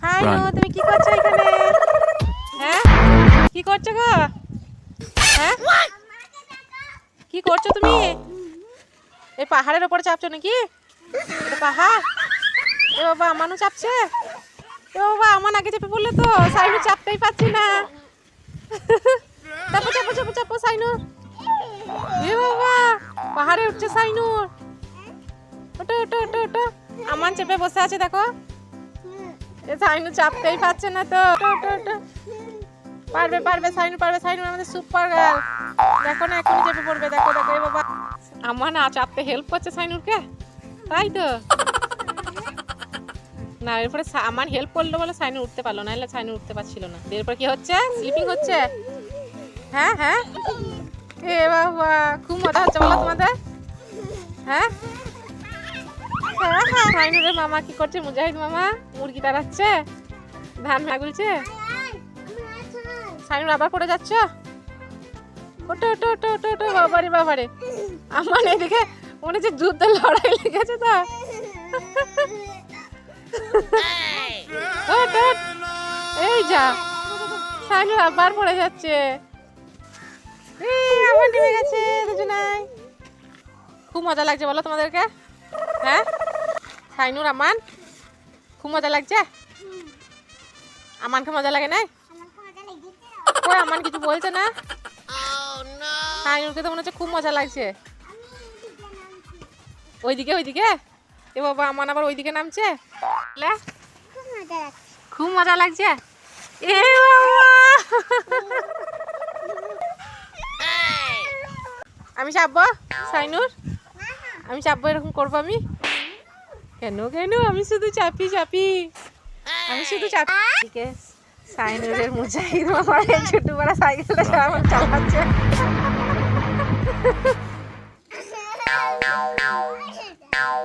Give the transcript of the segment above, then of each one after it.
সাইনু তুমি কি করছ এখানে? হ্যাঁ? কি করছ গো? হ্যাঁ? কি করছ তুমি? এই পাহাড়ের ওপরে চাপছো নাকি? এটা পাহাড় এ বাবা আমানও চাপছে? এ বাবা আমার আগে চেপে পড়লে তো। সাইনু চাপতেই পাচ্ছি না। চাপো চাপো চাপো চাপো সাইনু। এ বাবা পাহাড়ে উঠছে সাইনুর ওটো ওটো ওটো ওটো আমান চেপে বসে আছে দেখো। সাইনু চাপতেই পারছে না তো। পারবে পারবে সাইনু পারবে সাইনু, আমাদের সুপার গার্ল দেখো না, এখনই চেপে পড়বে, দেখো দেখো, এ বাবা। আমার না চাপতে হেল্প করছে সাইনুরকে, তাই তো? না, এরপরে আমার হেল্প করল বলে সাইনু উঠতে পারল না এলে সাইনু উঠতে পারছিল না। এরপর কি হচ্ছে? স্লিপিং হচ্ছে? হ্যাঁ হ্যাঁ? এ বাবা, খুব মজা হচ্ছে বলো তোমাদের। হ্যাঁ? হ্যাঁ হ্যাঁ মামা, কি করছে? মুজাহিদ মামা, মুরগি তাড়াচ্ছে, ধান ভাগুলছে সাইনুর আবার পড়ে যাচ্ছ? ওটো ওটো ওটো ওটো ওটো বাবারে বাবারে। আমার এদিকে মনে হচ্ছে যুদ্ধের লড়াই লেগেছে তো। এই যা, সাইনুর আবার পড়ে যাচ্ছে। আবার নেমে খুব মজা লাগছে, বলো তোমাদেরকে। হ্যাঁ? সাইনুর আমান, খুব মজা লাগছে? আমানকে মজা লাগে নাই? ওই আমান কিছু বলছে না? সাইনুরকে তো মনে হচ্ছে খুব মজা লাগছে। ওইদিকে ওইদিকে? এ বাবা, আমান আবার ওইদিকে নামছে? খুব মজা লাগছে। এ আমি চাপবো সাইনুর আমি চাপবো, এরকম করব আমি? কেন কেন? আমি শুধু চাপি চাপি। আমি শুধু চাপি। ঠিক আছে সাইনুরের মুজাহিদ এই ছোট বড় সাইকেলটা আমার চালাচ্ছে।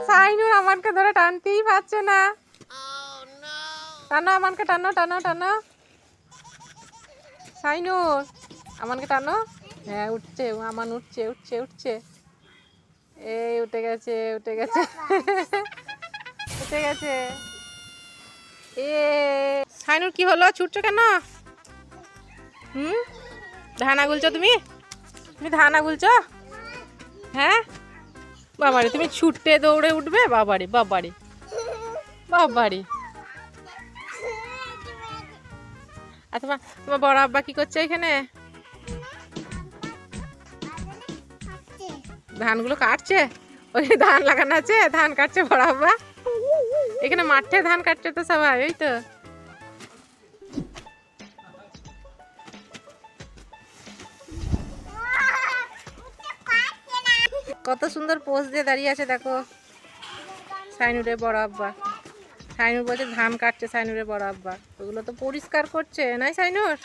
সাইনুর আমাকে ধরে টানতেই পারছে না। টানো আমাকে টানো টানো টানো। সাইনুর আমাকে টানো। হ্যাঁ উঠছে, আমান উঠছে উঠছে উঠছে। এই, উঠে গেছে উঠে গেছে। উঠে গেছে। এ, সাইনুর কি হলো? ছুটছো কেন? হুম? ধানা গুলছো তুমি? তুমি ধানা গুলছো? হ্যাঁ? বাবারে, তুমি ছুটতে দৌড়ে উঠবে? বাবারে বাবারে। বাবারে। আর তোমার তোমার বড় আব্বা কি করছে এখানে? ধানগুলো কাটছে? ওই ধান লাগানো আছে, ধান কাটছে বড় আব্বা? এখানে মাঠে ধান কাটছে তো সবাই, ওই তো। কত সুন্দর পোজ দিয়ে দাঁড়িয়ে আছে, দেখো। সাইনুরে বড় আব্বা। সাইনুর বলছে, ধান কাটছে সাইনুরে বড় আব্বা। ওগুলো তো পরিষ্কার করছে, নাই সাইনুর?